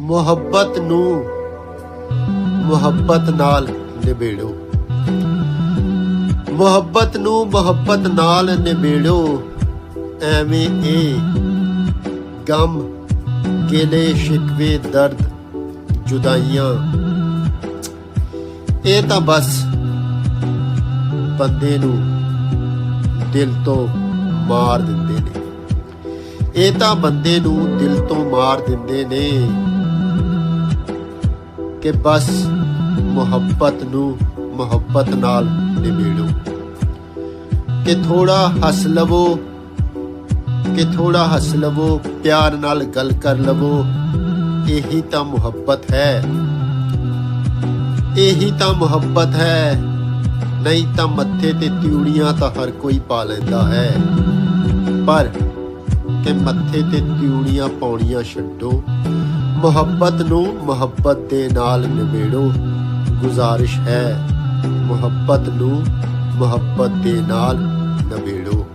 ਮੁਹੱਬਤ ਨੂੰ ਮੁਹੱਬਤ ਨਾਲ ਨਿਬੇੜੋ। ਮੁਹੱਬਤ ਨੂੰ ਮੁਹੱਬਤ ਨਾਲ ਨਿਬੇੜੋ, ਐਵੇਂ ਇਹ ਗਮ, ਗਿਲੇ ਸ਼ਿਕਵੇ ਦਰਦ, ਜੁਦਾਈਆਂ। ਇਹ ਤਾਂ ਬਸ ਬੰਦੇ ਨੂੰ ਦਿਲ ਤੋਂ ਮਾਰ ਦਿੰਦੇ ਨੇ। ਇਹ ਤਾਂ ਬੰਦੇ ਨੂੰ ਦਿਲ ਤੋਂ ਮਾਰ ਦਿੰਦੇ ਨੇ। ਕਿ ਬਸ ਮੁਹੱਬਤ ਨੂੰ ਮੁਹੱਬਤ ਨਾਲ ਨਿਬੇੜੋ। ਕਿ ਥੋੜਾ ਹੱਸ ਲਵੋ, ਕਿ ਥੋੜਾ ਹੱਸ ਲਵੋ, ਪਿਆਰ ਨਾਲ ਗੱਲ ਕਰ ਲਵੋ, ਇਹੀ ਤਾਂ ਮੁਹੱਬਤ ਹੈ। ਇਹੀ ਤਾਂ ਮੁਹੱਬਤ ਹੈ, ਨਹੀਂ ਤਾਂ ਮੱਥੇ ਤੇ ਤਿਉੜੀਆਂ ਤਾਂ ਹਰ ਕੋਈ ਪਾ ਲੈਂਦਾ ਹੈ। ਪਰ ਕਿ ਮੱਥੇ ਤੇ ਤਿਉੜੀਆਂ ਪਾਉਣੀਆਂ ਛੱਡੋ ਮੁਹੱਬਤ ਨੂੰ ਮੁਹੱਬਤ ਦੇ ਨਾਲ ਨਿਬੇੜੋ। ਗੁਜ਼ਾਰਿਸ਼ ਹੈ ਮੁਹੱਬਤ ਨੂੰ ਮੁਹੱਬਤ ਦੇ ਨਾਲ ਨਿਬੇੜੋ।